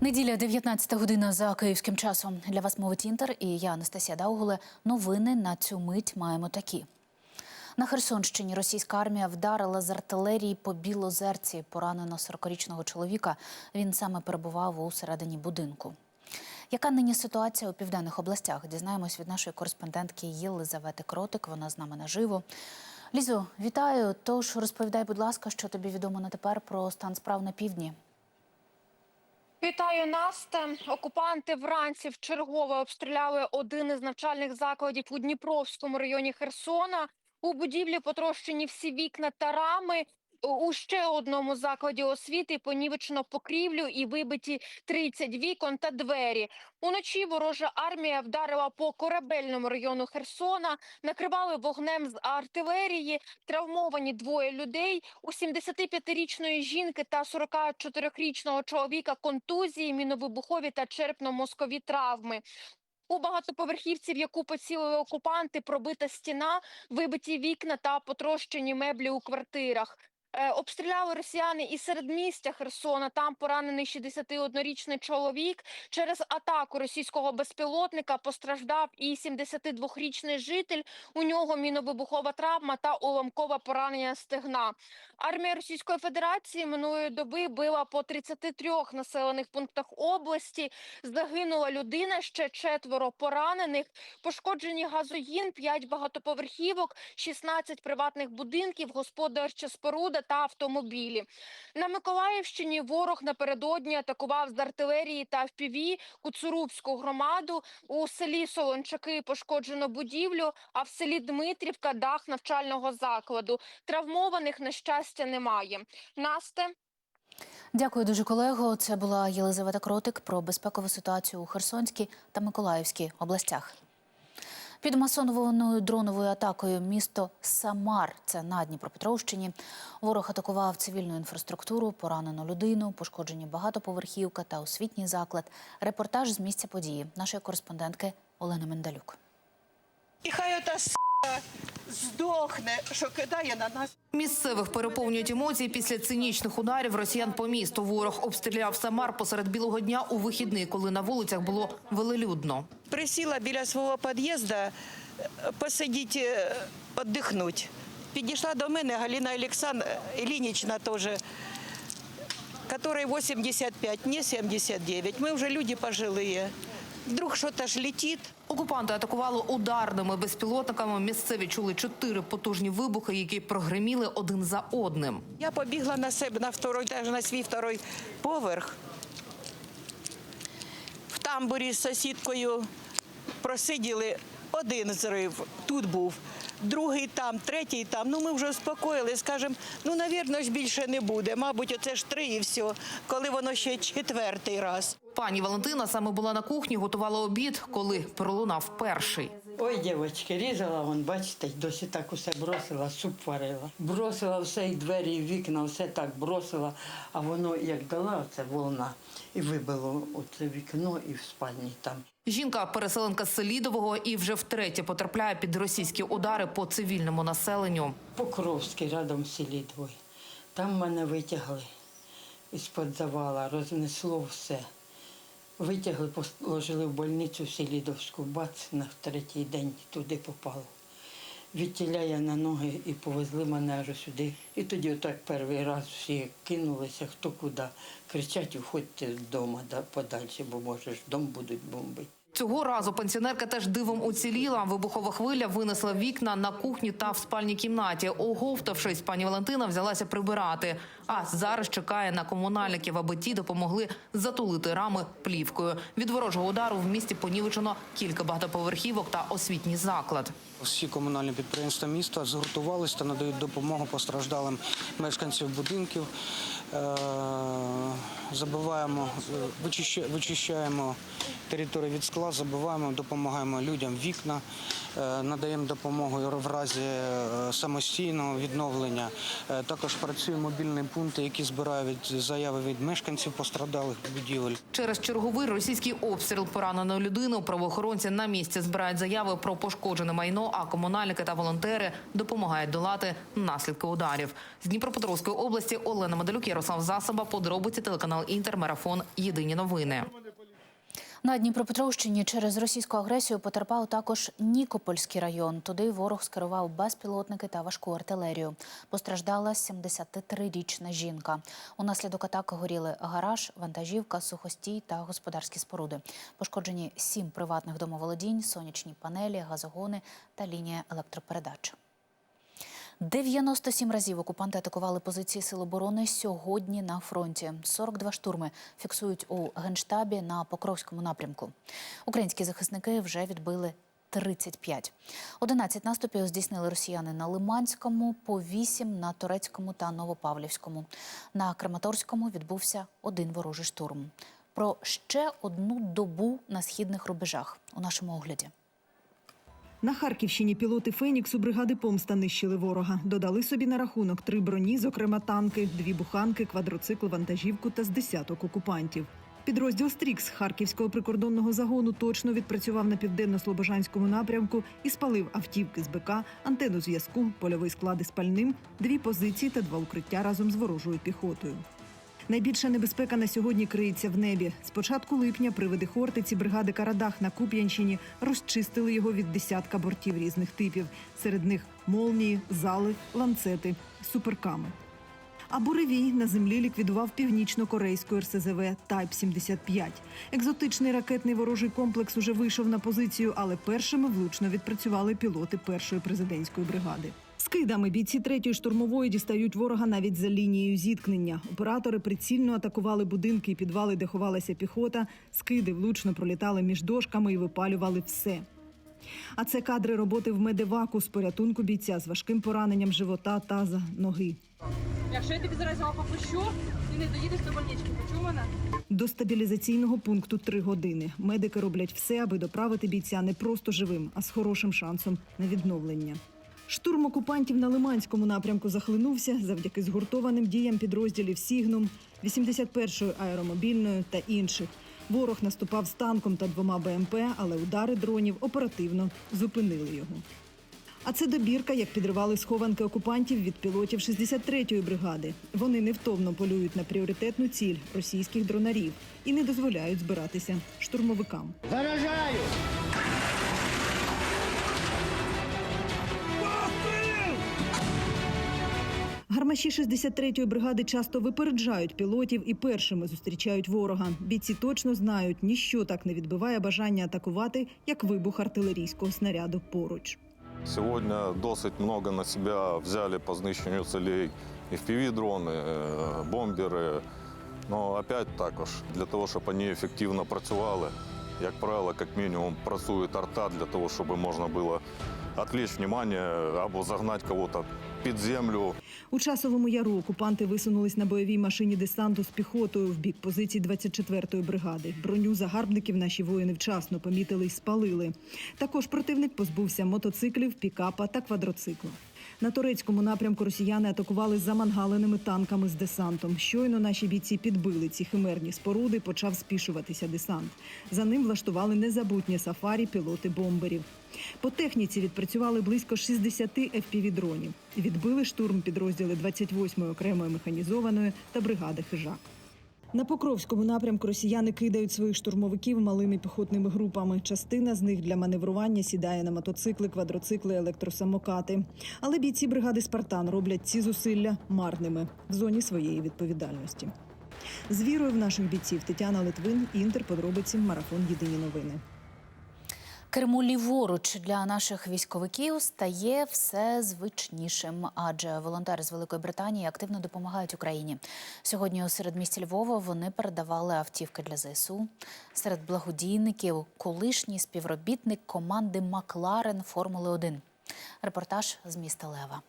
Неділя, 19 година за київським часом. Для вас мовить Інтер і я, Анастасія Даугуле. Новини на цю мить маємо такі. На Херсонщині російська армія вдарила з артилерії по Білозерці. Поранено 40-річного чоловіка. Він саме перебував у середині будинку. Яка нині ситуація у південних областях? Дізнаємось від нашої кореспондентки Єлизавети Кротик. Вона з нами наживо. Лізо, вітаю. Тож розповідай, будь ласка, що тобі відомо на тепер про стан справ на півдні. Вітаю Насте. Окупанти вранці вчергове обстріляли один із навчальних закладів у Дніпровському районі Херсона. У будівлі потрощені всі вікна та рами. У ще одному закладі освіти понівечено покрівлю і вибиті 30 вікон та двері. Уночі ворожа армія вдарила по корабельному району Херсона, накривали вогнем з артилерії, травмовані двоє людей. У 75-річної жінки та 44-річного чоловіка контузії, міновибухові та черепно-мозкові травми. У багатоповерхівці, в яку поцілили окупанти, пробита стіна, вибиті вікна та потрощені меблі у квартирах. Е, обстріляли росіяни і середмістя Херсона. Там поранений 61-річний чоловік. Через атаку російського безпілотника постраждав і 72-річний житель. У нього міновибухова травма та уламкове поранення стегна. Армія Російської Федерації минулої доби била по 33 населених пунктах області. Загинула людина, ще четверо поранених. Пошкоджені газогін, 5 багатоповерхівок, 16 приватних будинків, господарча споруда та автомобілі. На Миколаївщині ворог напередодні атакував з артилерії та ВПВ Куцурубську громаду. У селі Солончаки пошкоджено будівлю, а в селі Дмитрівка дах навчального закладу. Травмованих, на щастя, немає. Насте. Дякую дуже, колего. Це була Єлизавета Кротик про безпекову ситуацію у Херсонській та Миколаївській областях. Під масонованою дроновою атакою місто Самар, це на Дніпропетровщині. Ворог атакував цивільну інфраструктуру, поранену людину, пошкоджені багатоповерхівка та освітній заклад. Репортаж з місця події нашої кореспондентки Олени Мендалюк. І хай ота здохне, що кидає на нас. Місцевих переповнюють емоції після цинічних ударів росіян по місту. Ворог обстріляв Самар посеред білого дня у вихідний, коли на вулицях було велелюдно. Присіла біля свого під'їзду е, посидіти, віддихнути. Підійшла до мене Галина Олександр Ілінічна теж, которой 85, не 79. Ми вже люди пожилі. Вдруг щось ж летит. Окупанти атакували ударними безпілотниками. Місцеві чули чотири потужні вибухи, які прогреміли один за одним. Я побігла на себе на второй, теж на свій второй поверх. В тамбурі з сусідкою просиділи один зрив, тут був, другий там, третій там. Ну ми вже успокоїли, скажемо, ну, навірно, ж більше не буде. Мабуть, оце ж три і все, коли воно ще четвертий раз. Пані Валентина саме була на кухні, готувала обід, коли пролунав перший. Ой, дівчатки, різала, вон, бачите, досі так усе бросила, суп варила. Бросила все, і двері, і вікна, все так бросила, а воно як дала оце волна і вибило оце вікно і в спальні там. Жінка переселенка з Селідового і вже втретє потрапляє під російські удари по цивільному населенню. Покровський рядом в селі двоє. Там мене витягли із-під завала, рознесло все. Витягли, положили в больницю в бац, на третій день туди попало. Відтіля я на ноги і повезли мене аж сюди. І тоді отак перший раз всі кинулися, хто куди. Кричать, уходьте з дому да, подальше, бо може ж дом будуть бомбити. Цього разу пенсіонерка теж дивом уціліла. Вибухова хвиля винесла вікна на кухні та в спальній кімнаті. Оговтавшись, пані Валентина взялася прибирати. А зараз чекає на комунальників, аби ті допомогли затулити рами плівкою. Від ворожого удару в місті понівечено кілька багатоповерхівок та освітній заклад. Всі комунальні підприємства міста згуртувалися та надають допомогу постраждалим мешканців будинків. Е, Забиваємо, вичищаємо територію від скла, забиваємо, допомагаємо людям вікна, е, надаємо допомогу в разі е, самостійного відновлення. Також працює мобільний пункт, який збирає від заяви від мешканців постраждалих будівель. Через черговий російський обстріл пораненої людини правоохоронці на місці збирають заяви про пошкоджене майно, а комунальники та волонтери допомагають долати наслідки ударів. З Дніпропетровської області Олена Медалюк, Ярослав Засоба, подробиці телеканал Інтер, марафон Єдині новини. На Дніпропетровщині через російську агресію потерпав також Нікопольський район. Туди ворог скерував безпілотники та важку артилерію. Постраждала 73-річна жінка. Унаслідок атаки горіли гараж, вантажівка, сухостій та господарські споруди. Пошкоджені сім приватних домоволодінь, сонячні панелі, газогони та лінія електропередач. 97 разів окупанти атакували позиції Сил оборони сьогодні на фронті. 42 штурми фіксують у генштабі на Покровському напрямку. Українські захисники вже відбили 35. 11 наступів здійснили росіяни на Лиманському, по 8 на Турецькому та Новопавлівському. На Краматорському відбувся один ворожий штурм. Про ще одну добу на східних рубежах у нашому огляді. На Харківщині пілоти Феніксу бригади Помста нищили ворога. Додали собі на рахунок три броні, зокрема танки, дві буханки, квадроцикл, вантажівку та з десяток окупантів. Підрозділ Стрікс Харківського прикордонного загону точно відпрацював на південно-слобожанському напрямку і спалив автівки з БК, антенну зв'язку, польовий склад із пальним, дві позиції та два укриття разом з ворожою піхотою. Найбільша небезпека на сьогодні криється в небі. З початку липня привиди Хортиці бригади Карадах на Куп'янщині розчистили його від десятка бортів різних типів. Серед них молнії, зали, ланцети, суперками. А буревій на землі ліквідував північно-корейську РСЗВ Тайп-75. Екзотичний ракетний ворожий комплекс уже вийшов на позицію, але першими влучно відпрацювали пілоти першої президентської бригади. Скидами бійці третьої штурмової дістають ворога навіть за лінією зіткнення. Оператори прицільно атакували будинки і підвали, де ховалася піхота. Скиди влучно пролітали між дошками і випалювали все. А це кадри роботи в медеваку з порятунку бійця з важким пораненням живота, таза, ноги. Якщо я тобі зараз його попущу, ти не доїдеш до больнички. Почув мене? До стабілізаційного пункту три години. Медики роблять все, аби доправити бійця не просто живим, а з хорошим шансом на відновлення. Штурм окупантів на Лиманському напрямку захлинувся завдяки згуртованим діям підрозділів Сігнум, 81-ї аеромобільної та інших. Ворог наступав з танком та двома БМП, але удари дронів оперативно зупинили його. А це добірка, як підривали схованки окупантів від пілотів 63-ї бригади. Вони невтомно полюють на пріоритетну ціль російських дронарів і не дозволяють збиратися штурмовикам. Гармаші 63-ї бригади часто випереджають пілотів і першими зустрічають ворога. Бійці точно знають, ніщо так не відбиває бажання атакувати, як вибух артилерійського снаряду поруч. Сьогодні досить много на себе взяли по знищенню целей FPV-дрони, е, бомбери. Ну, опять також, для того, щоб вони ефективно працювали, як правило, як мінімум працює арта для того, щоб можна було відвлечь внимание або загнати кого-то під землю. У часовому яру окупанти висунулись на бойовій машині десанту з піхотою в бік позицій 24-ї бригади. Броню загарбників наші воїни вчасно помітили й спалили. Також противник позбувся мотоциклів, пікапа та квадроцикла. На турецькому напрямку росіяни атакували замангаленими танками з десантом. Щойно наші бійці підбили ці химерні споруди, почав спішуватися десант. За ним влаштували незабутнє сафарі пілоти бомберів. По техніці відпрацювали близько 60 FPV-дронів. Відбили штурм підрозділи 28-ї окремої механізованої та бригади хижак. На Покровському напрямку росіяни кидають своїх штурмовиків малими піхотними групами. Частина з них для маневрування сідає на мотоцикли, квадроцикли, електросамокати. Але бійці бригади Спартан роблять ці зусилля марними в зоні своєї відповідальності. З вірою в наших бійців Тетяна Литвин, Інтер, подробиці, марафон Єдині новини. Керму ліворуч для наших військовиків стає все звичнішим, адже волонтери з Великої Британії активно допомагають Україні. Сьогодні у середмісті Львова вони передавали автівки для ЗСУ. Серед благодійників колишній співробітник команди Макларен Формули 1 Репортаж з міста Лева.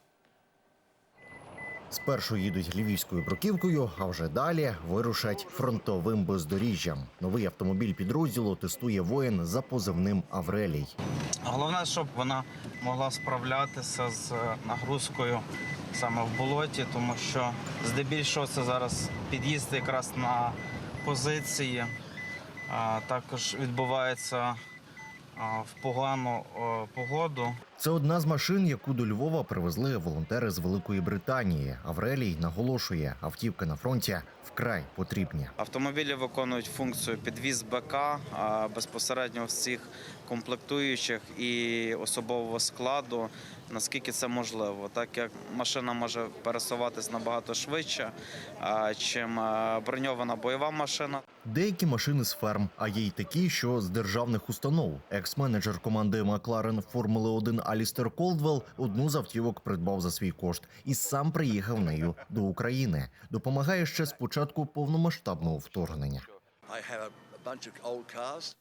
Спершу їдуть львівською бруківкою, а вже далі вирушать фронтовим бездоріжжям. Новий автомобіль підрозділу тестує воїн за позивним Аврелій. Головне, щоб вона могла справлятися з нагрузкою саме в болоті, тому що здебільшого це зараз під'їзд якраз на позиції. Також відбувається в погану погоду. Це одна з машин, яку до Львова привезли волонтери з Великої Британії. Аврелій наголошує, автівки на фронті вкрай потрібні. Автомобілі виконують функцію підвіз БК а, безпосередньо всіх комплектуючих і особового складу, наскільки це можливо, так як машина може пересуватись набагато швидше, чим броньована бойова машина. Деякі машини з ферм, а є й такі, що з державних установ. Екс-менеджер команди Макларен Формули 1 Алістер Колдвелл одну з автівок придбав за свій кошт і сам приїхав нею до України. Допомагає ще з початку повномасштабного вторгнення.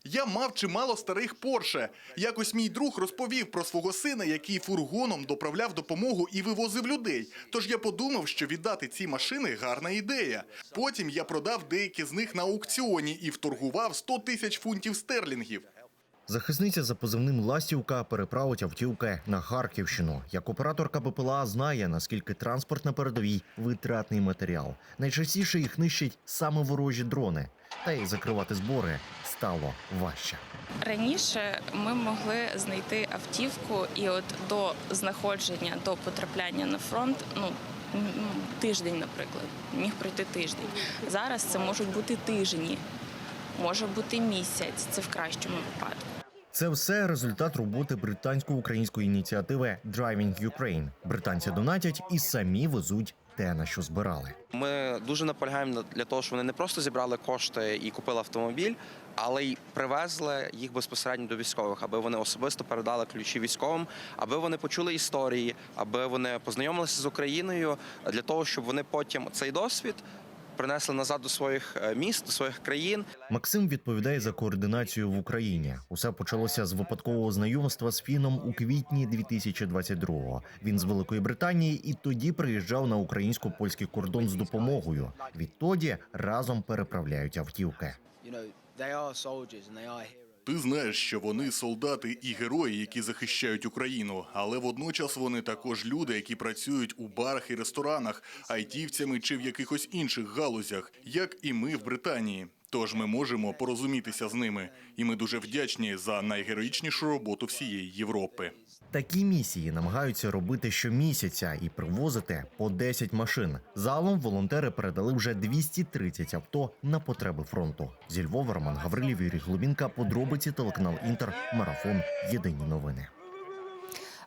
Я мав чимало старих Порше. Якось мій друг розповів про свого сина, який фургоном доправляв допомогу і вивозив людей. Тож я подумав, що віддати ці машини гарна ідея. Потім я продав деякі з них на аукціоні і вторгував 100 тисяч фунтів стерлінгів. Захисниця за позивним Ластівка переправить автівки на Харківщину. Як операторка БПЛА знає, наскільки транспорт на передовій витратний матеріал. Найчастіше їх нищать саме ворожі дрони. Та й закривати збори стало важче. Раніше ми могли знайти автівку, і от до знаходження, до потрапляння на фронт, ну м, тиждень, наприклад, міг пройти тиждень. Зараз це можуть бути тижні, може бути місяць. Це в кращому випадку. Це все результат роботи британсько-української ініціативи Driving Ukraine. Британці донатять і самі везуть те, на що збирали. Ми дуже наполягаємо на- для того, щоб вони не просто зібрали кошти і купили автомобіль, але й привезли їх безпосередньо до військових, аби вони особисто передали ключі військовим, аби вони почули історії, аби вони познайомилися з Україною для того, щоб вони потім цей досвід принесли назад до своїх е, міст, до своїх країн. Максим відповідає за координацію в Україні. Усе почалося з випадкового знайомства з фіном у квітні 2022-го. Він з Великої Британії і тоді приїжджав на українсько-польський кордон з допомогою. Відтоді разом переправляють автівки. Ти знаєш, що вони солдати і герої, які захищають Україну, але водночас вони також люди, які працюють у барах і ресторанах, айтівцями чи в якихось інших галузях, як і ми в Британії. Тож ми можемо порозумітися з ними, і ми дуже вдячні за найгероїчнішу роботу всієї Європи. Такі місії намагаються робити щомісяця і привозити по 10 машин. Залом волонтери передали вже 230 авто на потреби фронту. Зі Львова Роман Гаврилів, Юрій Глубінка, подробиці телеканал Інтер, марафон. Єдині новини.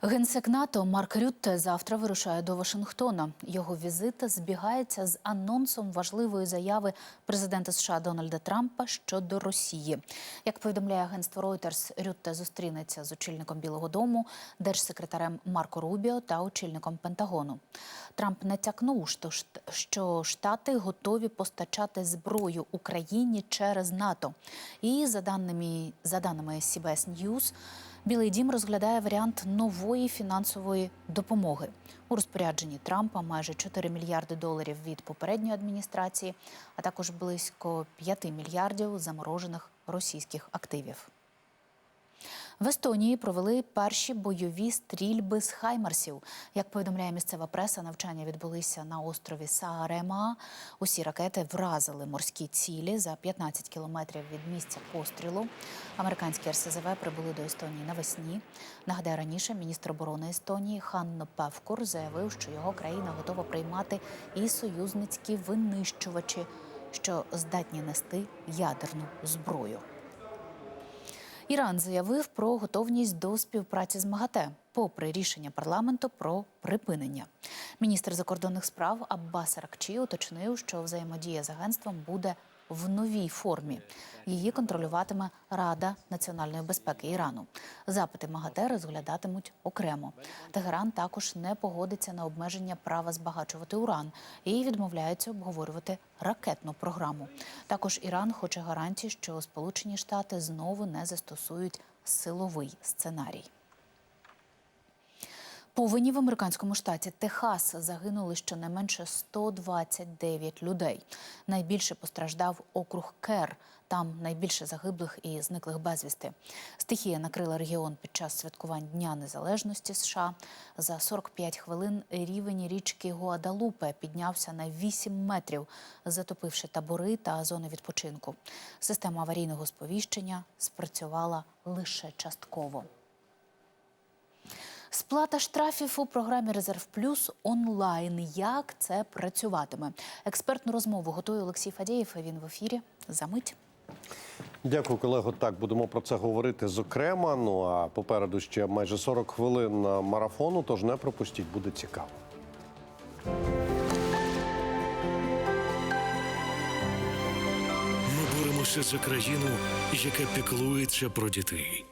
Генсек НАТО Марк Рютте завтра вирушає до Вашингтона. Його візит збігається з анонсом важливої заяви президента США Дональда Трампа щодо Росії. Як повідомляє агентство Reuters, Рютте зустрінеться з очільником Білого Дому, держсекретарем Марко Рубіо та очільником Пентагону. Трамп натякнув, що Штати готові постачати зброю Україні через НАТО. І за даними за даними CBS News, Білий дім розглядає варіант нової фінансової допомоги. У розпорядженні Трампа майже 4 мільярди доларів від попередньої адміністрації, а також близько 5 мільярдів заморожених російських активів. В Естонії провели перші бойові стрільби з хаймарсів. Як повідомляє місцева преса, навчання відбулися на острові Саарема. Усі ракети вразили морські цілі за 15 кілометрів від місця пострілу. Американські РСЗВ прибули до Естонії навесні. Нагадаю, раніше міністр оборони Естонії Ханно Певкур заявив, що його країна готова приймати і союзницькі винищувачі, що здатні нести ядерну зброю. Іран заявив про готовність до співпраці з МАГАТЕ, попри рішення парламенту про припинення. Міністр закордонних справ Аббас Ракчі уточнив, що взаємодія з агентством буде в новій формі. Її контролюватиме Рада національної безпеки Ірану. Запити МАГАТЕ розглядатимуть окремо. Тегеран також не погодиться на обмеження права збагачувати уран і відмовляється обговорювати ракетну програму. Також Іран хоче гарантій, що Сполучені Штати знову не застосують силовий сценарій. Повені в американському штаті Техас загинули щонайменше 129 людей. Найбільше постраждав округ Кер. Там найбільше загиблих і зниклих безвісти. Стихія накрила регіон під час святкувань Дня Незалежності США. За 45 хвилин рівень річки Гуадалупе піднявся на 8 метрів, затопивши табори та зони відпочинку. Система аварійного сповіщення спрацювала лише частково. Сплата штрафів у програмі Резерв Плюс онлайн. Як це працюватиме? Експертну розмову готує Олексій Фадєєв. Він в ефірі за мить. Дякую, колего. Так, будемо про це говорити зокрема. Ну а попереду ще майже 40 хвилин марафону, тож не пропустіть, буде цікаво. Ми боремося за країну, яка піклується про дітей.